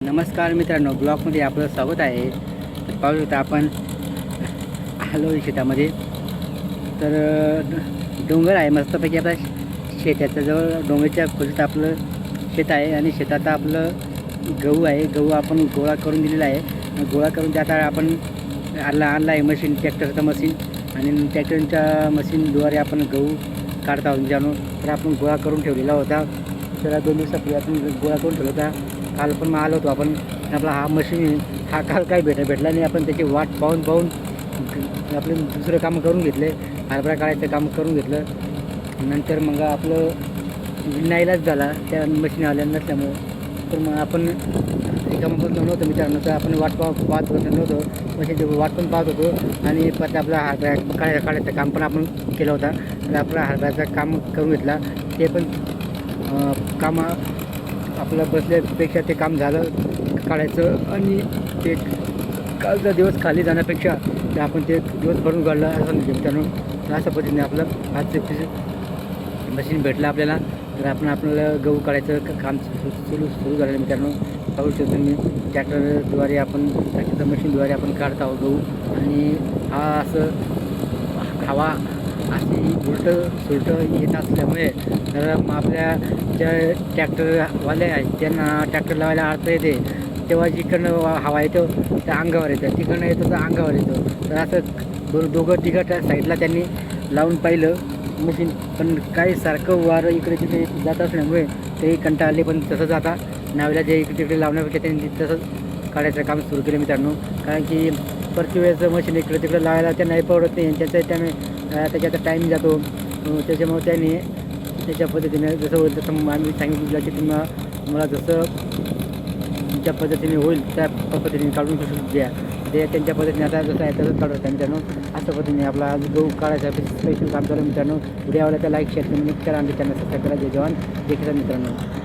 नमस्कार मित्रांनो ब्लॉगमध्ये आपलं स्वागत आहे. तर पाहू शकता आपण आलो शेतामध्ये. तर डोंगर आहे. मस्तपैकी आपल्या शेताच्या जवळ डोंगरच्या खोलीत आपलं शेत आहे आणि शेतात आपलं गहू आहे. गहू आपण गोळा करून दिलेला आहे. गोळा करून त्यात आपण आणला आणला आहे मशीन ट्रॅक्टरचं मशीन आणि ट्रॅक्टरच्या मशीनद्वारे आपण गहू काढत आहोत. जाणून तर आपण गोळा करून ठेवलेला होता. त्याला दोन दिवसापूर्वी आपण गोळा करून ठेवला होता. काल पण मग आलो होतो आपण. आपला हा मशीन हा काल काय भेट भेटला नाही. आपण त्याची वाट पाहून पाहून आपले दुसरं काम करून घेतले. हरभरा काढायचं काम करून घेतलं. नंतर मग आपलं नाईलाज झाला. त्या मशीन आल्या नसल्यामुळं. तर मग आपण एकामध्ये नव्हतं मित्रांनो तर आपण वाट पाह पाहत होतो नव्हतं मशीनची वाट पण पाहत होतो. आणि परत आपला हरभरा काढायचं काढायचं काम पण आपण केलं होता. तर आपला हरभऱ्याचं काम करून घेतला. ते पण कामा आपलं बसल्यापेक्षा ते काम झालं काढायचं आणि ते कालचा दिवस खाली जाण्यापेक्षा ते आपण ते दिवस भरून काढलं असं मित्रांनो तर अशा पद्धतीने आपलं आज मशीन भेटलं आपल्याला. तर आपण आपल्याला गहू काढायचं काम सुरू सुरू झालं मित्रांनो. पाहू शकतो मी ट्रॅक्टरद्वारे आपण ट्रॅक्टरच्या मशीनद्वारे आपण काढत आहोत गहू. आणि हा असं हवा अशी उलटं सुलटं येत असल्यामुळे तर मग आपल्या ज्या ट्रॅक्टरवाले आहेत त्यांना ट्रॅक्टर लावायला अडचण येते तेव्हा जिकडनं हवा येतो त्या अंगावर येतं. तिकडनं येतो तर अंगावर येतो. तर असं दोन दोघं तिघं साईडला त्यांनी लावून पाहिलं. मशीन पण काही सारखं वारं इकडे तिकडे जात असल्यामुळे ते कंटाळले पण तसंच आता नावेला जे इकडे तिकडे लावण्यापेक्षा त्यांनी तसंच काढायचं काम सुरू केलं मित्रांनो. कारण की प्रति वेळेचं मशीन इकडे तिकडे लावायला त्यांनाही परवडत नाही. त्याचं त्याने त्याच्यात टाईम जातो. त्याच्यामुळे त्याने त्याच्या पद्धतीने जसं होईल तसं मग आम्ही सांगितलं की तुम्हाला मला जसं ज्या पद्धतीने होईल त्या पद्धतीने काढून द्या ते त्यांच्या पद्धतीने आता जसं आहे तसंच काढत आहे मित्रांनो अशा पद्धतीने आपला गहू काढायचा स्पेशल काम चालू मित्रांनो. व्हिडिओ आवडला तर लाईक शेअर कमेंट करा आणि त्यांना सबस्क्राईब करा. जय जवान. देखील मित्रांनो.